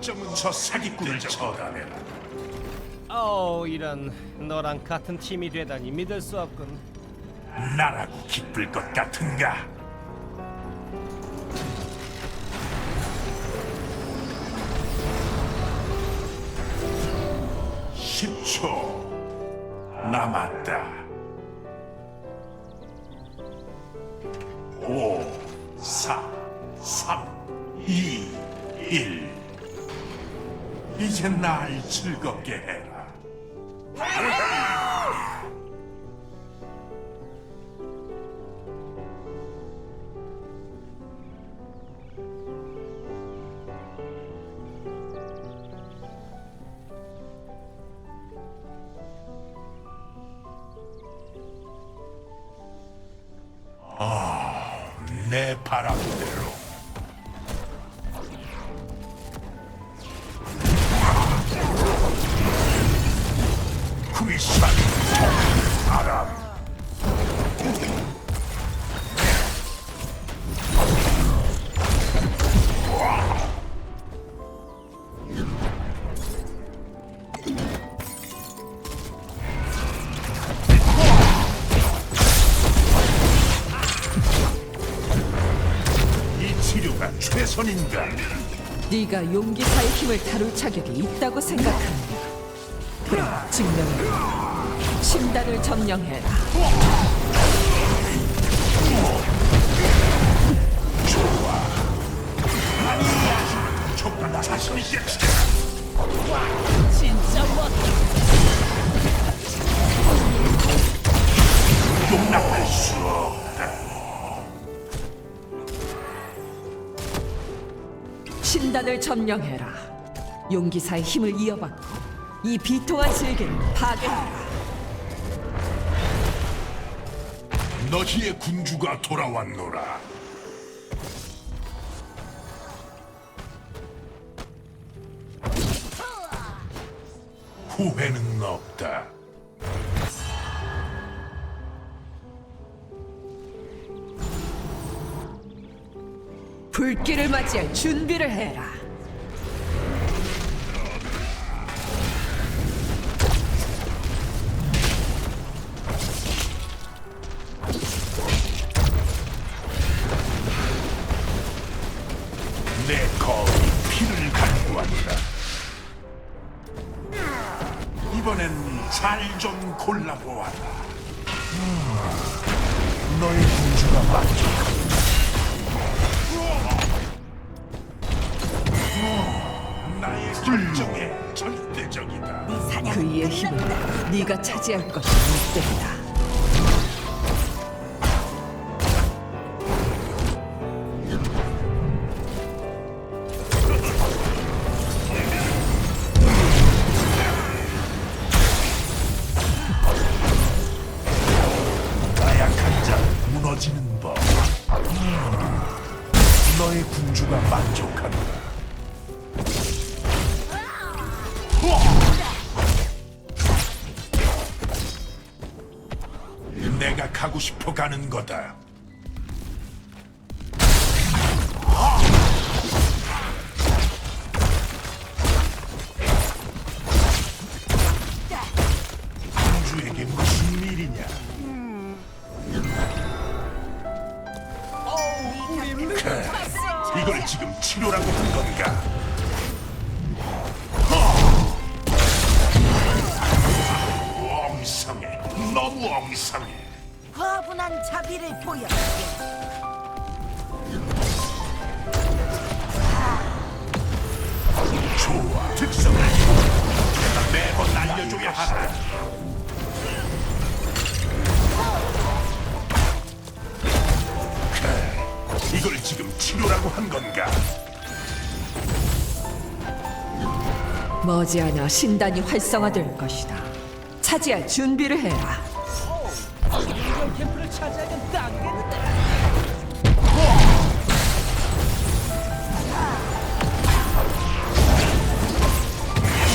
박정은 저 사기꾼을 처단해라. 어 이런 너랑 같은 팀이 되다니 믿을 수 없군. 나라고 기쁠 것 같은가? 십초 남았다. 오, 사, 삼, 이, 일. 이제 날 즐겁게 해라. 내 바람대로. 네가 용기사의 힘을 다룰 자격이 있다고? 그럼 증명해. 신단을 점령해라. 조금 자신 있게 진짜 멋. 용납할 수 없다. 신단을 점령해라. 용기사의 힘을 이어받고 이 비통한 세계를 파괴하라. 너희의 군주가 돌아왔노라. 후회는 없다. 불길을 맞이할 준비를 해라. 내 거울이 피를 갈구한다. 이번엔 잘 좀 골라보아라. 음, 너의 군주가 만족한다. 음, 나의 결정에 절대적이다. 그이의 힘을 네가 차지할 것이 못 된다. 가 가고 싶어 가는 거다. 이걸 지금 치료라고 한 건가? 머지않아 신단이 활성화될 것이다. 차지할 준비를 해라. 이런 캠프를 차지하면 딱겠는데.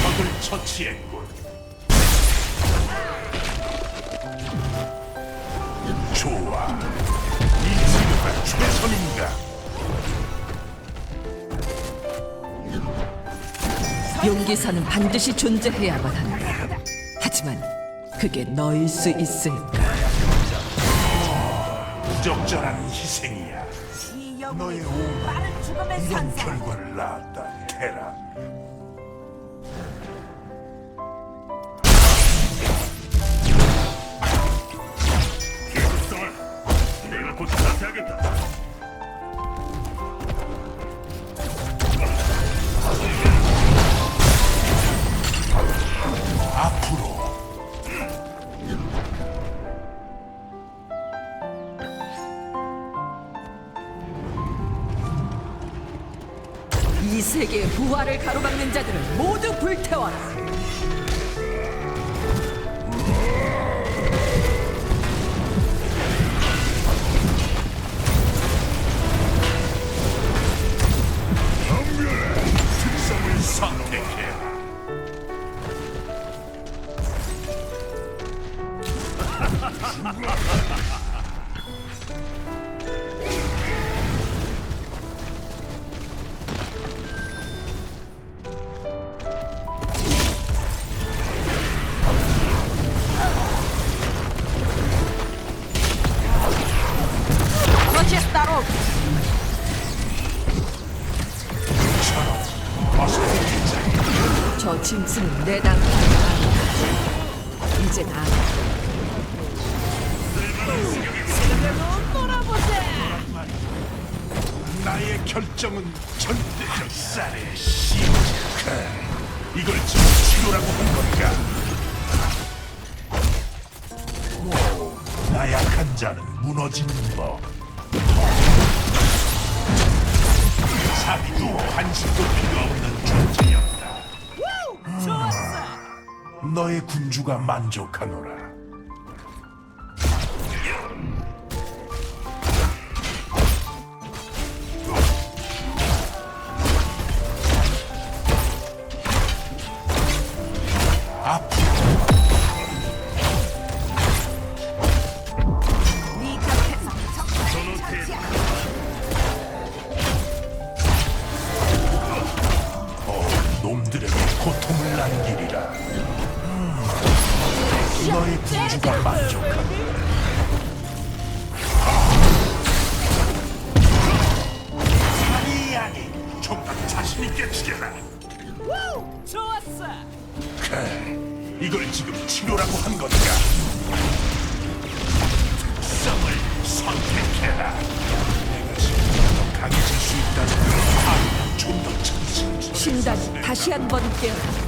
적을 처치했군. 좋아, 이 치료가 최선인가? 용기사는 반드시 존재해야만 한다. 하지만 그게 너일 수 있을까? 부적절한 희생이야. 이 영웅이 너의 오만 빠른 죽음의 이런 선사. 결과를 낳았다, 테란. 자들을 모두 불태워라. 특성을 선택해. 결정은 절대적 쌀의 시작. 이걸 지금 치료라고 한 건가? 오, 나약한 자는 무너지는 법. 자비도 관심도 필요 없는 존재였다. 너의 군주가 만족하노라. 음, 너의 군주가 만족하노라. 아니 아니 좀더 자신 있게 치게라. 좋았어. 그래, 이걸 지금 치료라고 한 건가? 특성을 선택해라. 내가 지금 더 강해질 수 있다는 걸 좀더 참신지. 신단이 다시 한 번 깨어났다.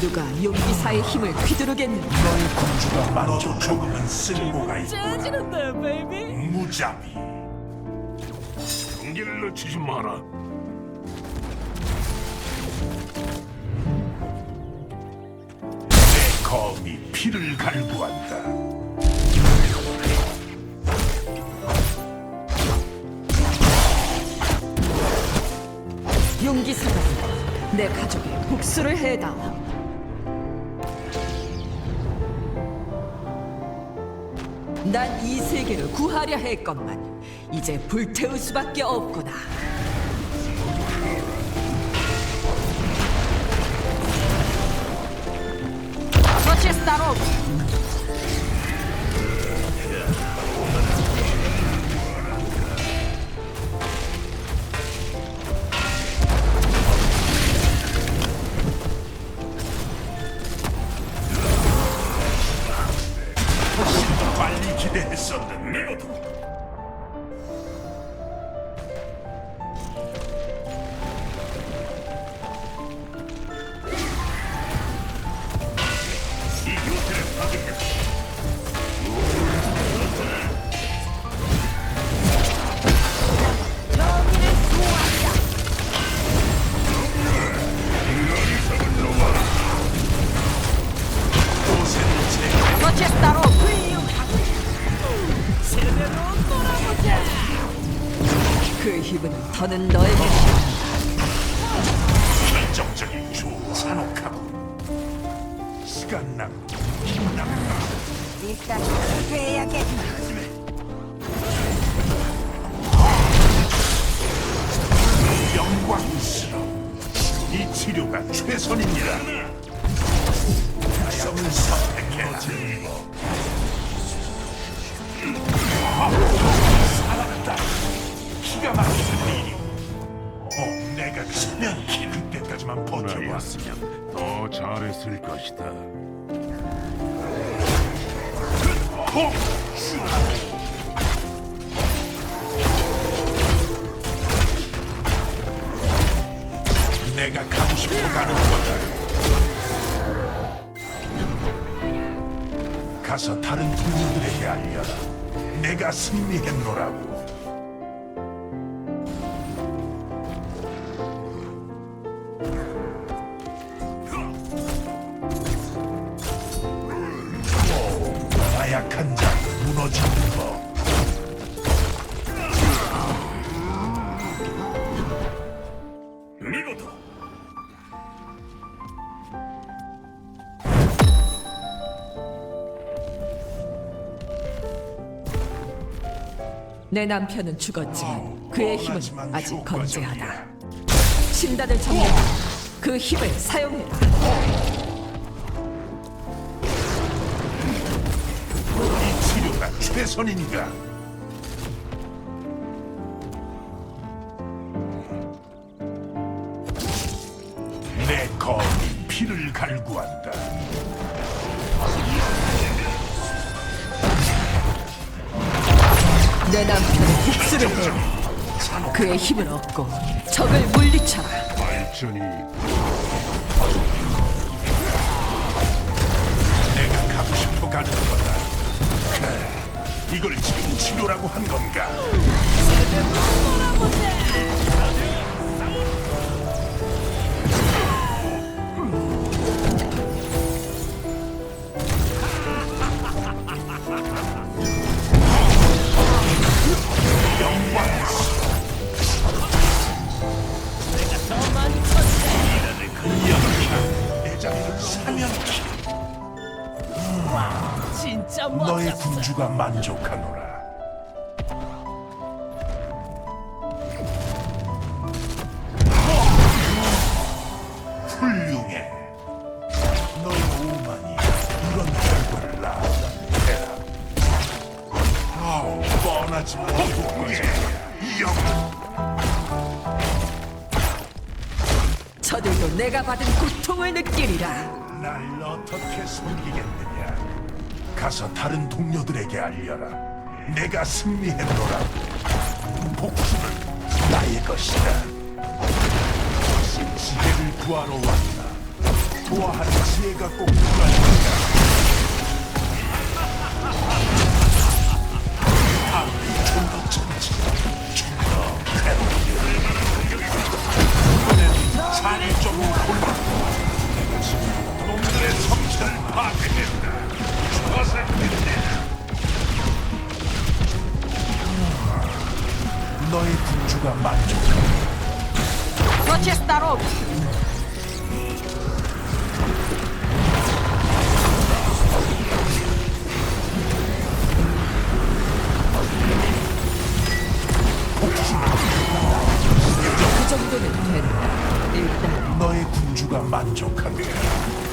누가 용기사의 힘을 휘두르겠는가? 너의 군주가 만족 조금은 쓸모가 있고 찌는데, 베이비. 무자비. 경기를 놓치지 마라. 내 검이 피를 갈구한다. 용기사가 내 가족의 복수를 해다 난 이 세계를 구하려 했건만 이제 불태울 수밖에 없구나. 빨리 기가 막힌 일이. 어, 내가 가면 그때까지만 버텨봤으면 더 잘했을 것이다. 어! 내가 가고 싶어 가는 거다. 가서 다른 동료들에게 알려라. 내가 승리했노라고. 내 남편은 죽었지만 그의 힘은 뻔하지만 아직. 건재하다. 신단을 정리해 그 힘을 사용해라. 이 치료가 최선인가? 내 검이 피를 갈구한다. 내 남편의 복수를 해 그의 힘을 얻고 적을 물리쳐라. 발전이 내가 가고 싶어 가는 거다. 그래, 이걸 지금 치료라고 한 건가? 내가 받은 고통을 느끼리라. 날 어떻게 섬기겠느냐? 가서 다른 동료들에게 알려라. 내가 승리했노라. 복수는 나의 것이다. 혹시 지혜를 구하러 왔나? 도와할 지혜가 꼭 필요하니까. 아무리 좀더 좀 자리 좀 골라. 놈들의 성체를 파괴했다. 저새끼들. 너의 군주가 만족하다. 너의 군주가 만족하다.